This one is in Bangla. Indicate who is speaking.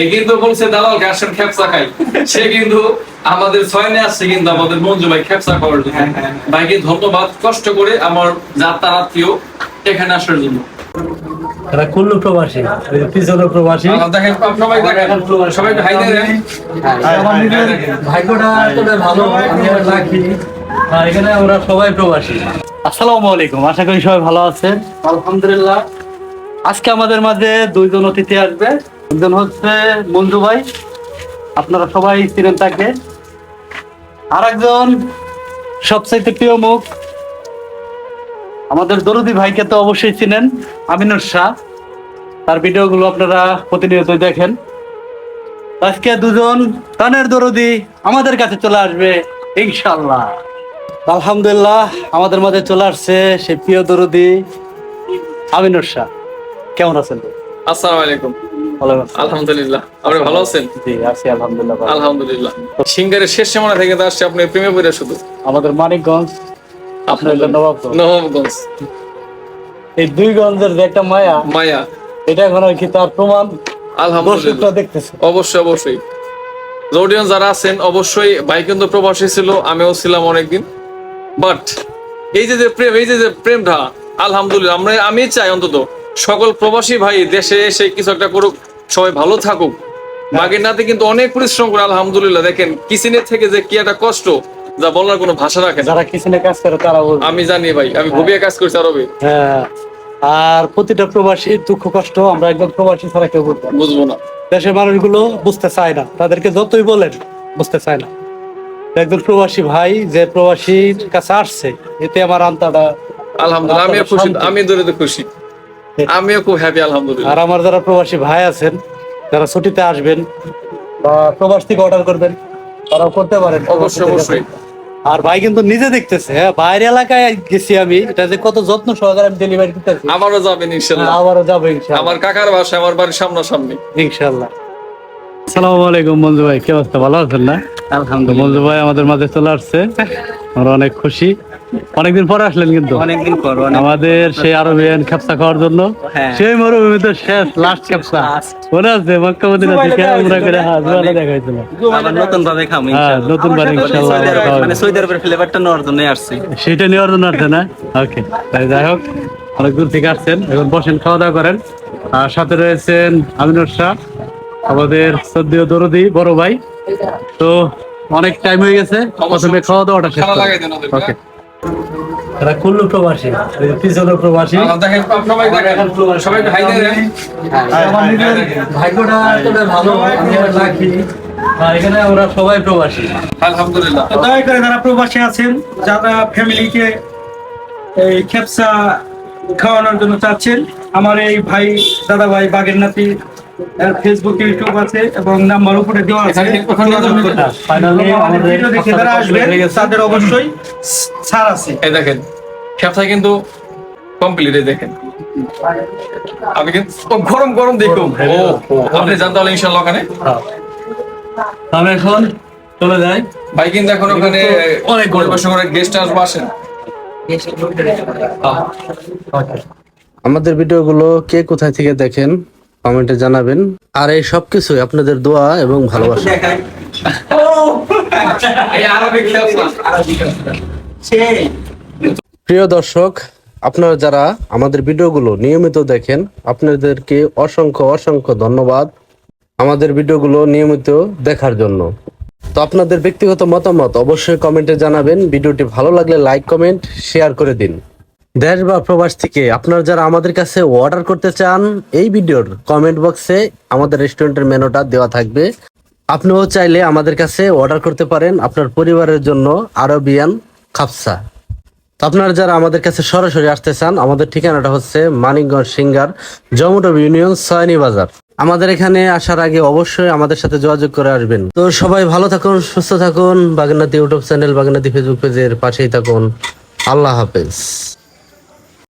Speaker 1: এ কিন্তু বলছে দালাল গ্যাসের খেপসা খাই। সে কিন্তু আমাদের ছয়নে আসছে কিন্তু আমাদের মঞ্জু ভাই খেপসা খাওয়ার জন্য। ভাইকে ধন্যবাদ কষ্ট করে আমার যাত্রা আত্মীয় এখানে আসার জন্য।
Speaker 2: এরা কুল্লু প্রবাসী পিছনে প্রবাসী।
Speaker 1: সবাই
Speaker 2: ভাগ্যটা ভালো আমি রাখি আর এখানে আমরা সবাই প্রবাসী। আসসালামু আলাইকুম আশা করি সবাই ভালো আছেন। আলহামদুলিল্লাহ। আজকে আমাদের মাঝে দুইজন অতিথি আসবে। একজন হচ্ছে মঞ্জু ভাই, আপনারা সবাই চিনেন তাকে। আর একজন সবচাইতে প্রিয় মুখ, আমাদের দরদি ভাইকে তো অবশ্যই চিনেন, আমিনুর শাহ। তার ভিডিওগুলো আপনারা প্রতিনিয়ত দেখেন। আজকে দুজন কানের দরদি আমাদের কাছে চলে আসবে ইনশাল্লাহ আলহামদুলিল্লাহ, আমাদের মাঝে চলে আসছে সে প্রিয় দরদি আমিনুর শাহ। কেমন আছেন?
Speaker 1: আসসালামু আলাইকুম? আলহামদুলিল্লাহ। আপনি ভালো আছেন?
Speaker 2: জি আছি আলহামদুলিল্লাহ
Speaker 1: আলহামদুলিল্লাহ। সিঙ্গারের শেষ সীমানা থেকে তো আসছে আপনি প্রেমে পড়ে শুধু।
Speaker 2: আমাদের মানিকগঞ্জ আপনার নবাবগঞ্জ। এই দুই গঞ্জের যে একটা মায়া
Speaker 1: মায়া।
Speaker 2: এটা এখন আর কি তার প্রমাণ।
Speaker 1: আলহামদুলিল্লাহ।
Speaker 2: দেখতেছে।
Speaker 1: অবশ্যই অবশ্যই। জোডিয়ান যারা আছেন অবশ্যই ভাই কিন্তু প্রবাসী ছিল আমিও ছিলাম অনেকদিন। বাট এই যে যে প্রেম এই যে যে প্রেমটা আলহামদুলিল্লাহ আমরা আমি চাই অন্তত সকল প্রবাসী ভাই দেশে এসে কিছু একটা করুক। সবাই ভালো থাকুক। বাগের নাতে কিন্তু অনেক পরিশ্রম করে আলহামদুলিল্লাহ। দেখেন কিচেনের থেকে যে কি একটা কষ্ট যা বলার কোনো ভাষা রাখে
Speaker 2: যারা কিচেনে কাজ করে তারা
Speaker 1: আমি জানি ভাই আমি ভুবিয়া কাজ করছি আরবে।
Speaker 2: হ্যাঁ। আর প্রতিটা প্রবাসীর দুঃখ কষ্ট আমরা একদম প্রবাসী ছাড়া কেউ বুঝব না।
Speaker 1: বুঝব না।
Speaker 2: দেশের মানুষগুলো বুঝতে চায় না। তাদেরকে যতই বলেন বুঝতে চায় না। একজন প্রবাসী ভাই যে প্রবাসীর কাছে আসছে এতে আমার আন্তাটা
Speaker 1: আলহামদুলিল্লাহ আমিও খুশি আমি দূরে খুশি। আমিও খুব হ্যাপি আলহামদুলিল্লাহ।
Speaker 2: আর আমার যারা প্রবাসী ভাই আছেন যারা ছুটিতে আসবেন প্রবাস থেকে অর্ডার করবেন তারাও করতে পারেন।
Speaker 1: অবশ্যই অবশ্যই।
Speaker 2: আর ভাই কিন্তু নিজে দেখতেছে হ্যাঁ বাইরের এলাকায় গেছি আমি এটা যে কত যত্ন সহকারে আমি ডেলিভারি দিতেছি।
Speaker 1: আমারও যাবেন ইনশাল্লাহ।
Speaker 2: আমারও যাব ইনশাল্লাহ।
Speaker 1: আমার কাকার বাসা আমার বাড়ির সামনাসামনি।
Speaker 2: ইনশাল্লাহ। আসসালামু আলাইকুম মঞ্জু ভাই কি অবস্থা? ভালো আছেন না? আলহামদুলিল্লাহ। মঞ্জু ভাই আমাদের মাঝে চলে আসছে। আমরা অনেক খুশি। অনেকদিন পরে আসলেন কিন্তু।
Speaker 3: অনেকদিন পর
Speaker 2: আমাদের সেই আরবিয়ান খেপসা খাওয়ার জন্য।
Speaker 3: হ্যাঁ।
Speaker 2: সেই মরুভূমিতে শেষ লাস্ট খেপসা মনে আছে মক্কা মদিনা থেকে আমরা করে হাত ধোয়ালে দেখা হয়েছিল
Speaker 3: নতুন ভাবে খাম
Speaker 2: হ্যাঁ নতুন ইনশাল্লাহ
Speaker 3: সৌদি আরবে-
Speaker 2: খাওয়াবো।
Speaker 3: মানে সৌদি আরবের ফ্লেভারটা নেওয়ার জন্য আসছি।
Speaker 2: সেটা নেওয়ার জন্য আসছে না? ওকে তাই যাই হোক অনেক দূর থেকে আসছেন। এখন বসেন খাওয়া দাওয়া করেন। আর সাথে রয়েছেন আমিনুর শাহ আমাদের সদ্যীয় দরদি বড় ভাই। তো অনেক টাইম হয়ে গেছে প্রথমে খাওয়া দাওয়াটা শেষ
Speaker 1: খানা লাগাই দেন ওদেরকে।
Speaker 2: ওকে এরা কুল্লু প্রবাসী পিছনে প্রবাসী। ভাগ্যটা ভালো আমি আর রাখি। এখানে আমরা সবাই প্রবাসী।
Speaker 1: আলহামদুলিল্লাহ।
Speaker 4: দয়া করে যারা প্রবাসী আছেন যারা ফ্যামিলিকে এই খেপসা খাওয়ানোর জন্য চাচ্ছেন আমার এই ভাই দাদা ভাই বাগের নাতি ফেসবুক ইউটিউব আছে এবং নাম্বার উপরে দেওয়া আছে। দেখে তাদের অবশ্যই ছাড় আছে।
Speaker 1: এই দেখেন খেপসা কিন্তু কমপ্লিট দেখেন। আমি কিন্তু গরম গরম দেখুন। ও আপনি জানতে হলে ইনশাল্লাহ ওখানে।
Speaker 2: আমি এখন চলে যাই।
Speaker 1: ভাই কিন্তু এখন ওখানে
Speaker 2: অনেক।
Speaker 1: পরিবেশন করে গেস্ট আসব আসেন। আহ,
Speaker 5: আমাদের ভিডিওগুলো কে কোথায় থেকে দেখেন? কমেন্টে জানাবেন। আর এই সবকিছুই আপনাদের দোয়া এবং ভালোবাসা। প্রিয় দর্শক, আপনারা যারা আমাদের ভিডিওগুলো নিয়মিত দেখেন, আপনাদেরকে অসংখ্য অসংখ্য ধন্যবাদ আমাদের ভিডিওগুলো নিয়মিত দেখার জন্য। তো আপনাদের ব্যক্তিগত মতামত অবশ্যই কমেন্টে জানাবেন। ভিডিওটি ভালো লাগলে লাইক কমেন্ট শেয়ার করে দিন। দেশ বা প্রবাস থেকে আপনারা যারা আমাদের কাছে অর্ডার করতে চান, এই ভিডিওর কমেন্ট বক্সে আমাদের রেস্টুরেন্টের মেনুটা দেওয়া থাকবে। আপনিও চাইলে আমাদের কাছে অর্ডার করতে পারেন আপনার পরিবারের জন্য আরবিয়ান খাপসা। আপনারা যারা আমাদের কাছে সরাসরি আসতে চান, আমাদের ঠিকানাটা হচ্ছে মানিকগঞ্জ সিঙ্গার জমটব ইউনিয়ন, সয়নি বাজার। আমাদের এখানে আসার আগে অবশ্যই আমাদের সাথে যোগাযোগ করে আসবেন। তো সবাই ভালো থাকুন, সুস্থ থাকুন। Bagnati YouTube channel Bagnati Facebook পেজের পাশেই থাকুন। আল্লাহ হাফেজ।